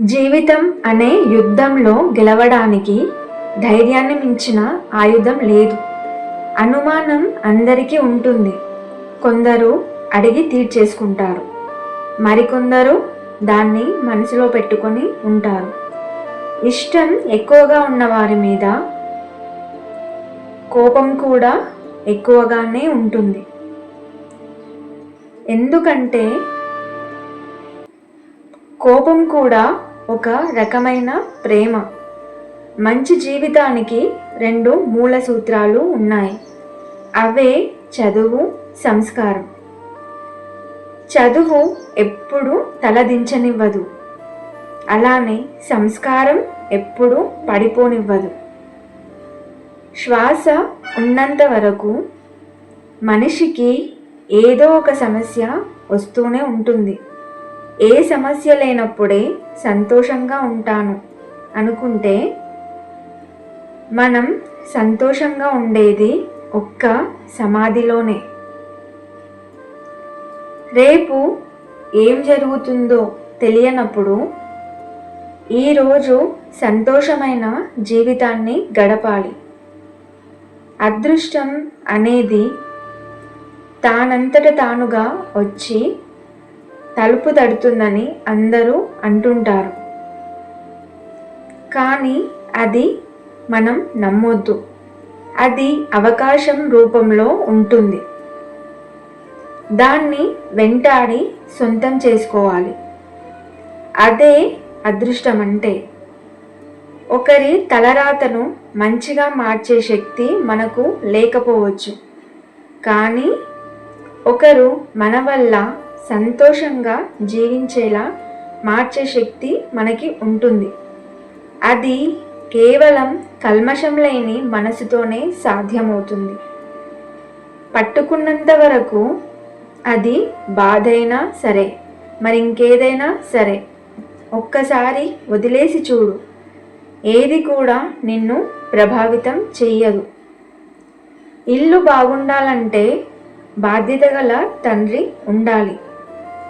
జీవితం అనే యుద్ధంలో గెలవడానికి ధైర్యాన్ని మించిన ఆయుధం లేదు. అనుమానం అందరికీ ఉంటుంది. కొందరు అడిగి తీర్చేసుకుంటారు. మరికొందరు దాన్ని మనసులో పెట్టుకొని ఉంటారు. ఇష్టం ఎక్కువగా ఉన్న వారి మీద కోపం కూడా ఎక్కువగానే ఉంటుంది. ఎందుకంటే కోపం కూడా ఒక రకమైన ప్రేమ. మంచి జీవితానికి రెండు మూల సూత్రాలు ఉన్నాయి. అవే చదువు సంస్కారం. చదువు ఎప్పుడు తలదించనివ్వదు. అలానే సంస్కారం ఎప్పుడు పడిపోనివ్వదు. శ్వాస ఉన్నంత వరకు మనిషికి ఏదో ఒక సమస్య వస్తూనే ఉంటుంది. ఏ సమస్య లేనప్పుడే సంతోషంగా ఉంటాను. అనుకుంటే మనం సంతోషంగా ఉండేది ఒక్క సమాధిలోనే. రేపు ఏం జరుగుతుందో తెలియనప్పుడు ఈరోజు సంతోషమైన జీవితాన్ని గడపాలి. అదృష్టం అనేది తానంతట తానుగా వచ్చి తలుపు తడుతుందని అందరూ అంటుంటారు. కానీ అది మనం నమ్మొద్దు. అది అవకాశం రూపంలో ఉంటుంది. దాన్ని వెంటాడి సొంతం చేసుకోవాలి. అదే అదృష్టం అంటే ఒకరి తలరాతను మంచిగా మార్చే శక్తి మనకు లేకపోవచ్చు. కానీ ఒకరు మన వల్ల సంతోషంగా జీవించేలా మార్చే శక్తి మనకి ఉంటుంది. అది కేవలం కల్మషం లేని మనసుతోనే సాధ్యమవుతుంది. పట్టుకున్నంత వరకు అది బాధైనా సరే మరి ఇంకేదైనా సరే ఒక్కసారి వదిలేసి చూడు. ఏది కూడా నిన్ను ప్రభావితం చెయ్యదు. ఇల్లు బాగుండాలంటే బాధ్యత గల తండ్రి ఉండాలి.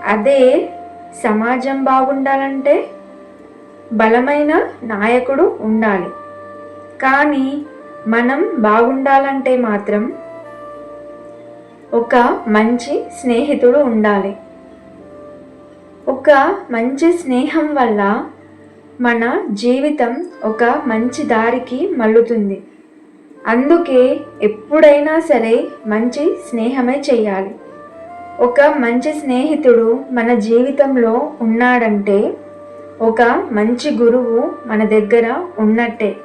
అదే సమాజం బాగుండాలంటే బలమైన నాయకుడు ఉండాలి. కానీ మనం బాగుండాలంటే మాత్రం ఒక మంచి స్నేహితుడు ఉండాలి. ఒక మంచి స్నేహం వల్ల మన జీవితం ఒక మంచి దారికి మల్లుతుంది అందుకే ఎప్పుడైనా సరే మంచి స్నేహమే చేయాలి. ఒక మంచి స్నేహితుడు మన జీవితంలో ఉన్నాడంటే ఒక మంచి గురువు మన దగ్గర ఉన్నట్టే.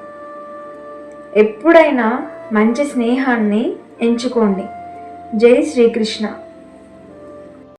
ఎప్పుడైనా మంచి స్నేహాన్ని ఎంచుకోండి. జై శ్రీకృష్ణ.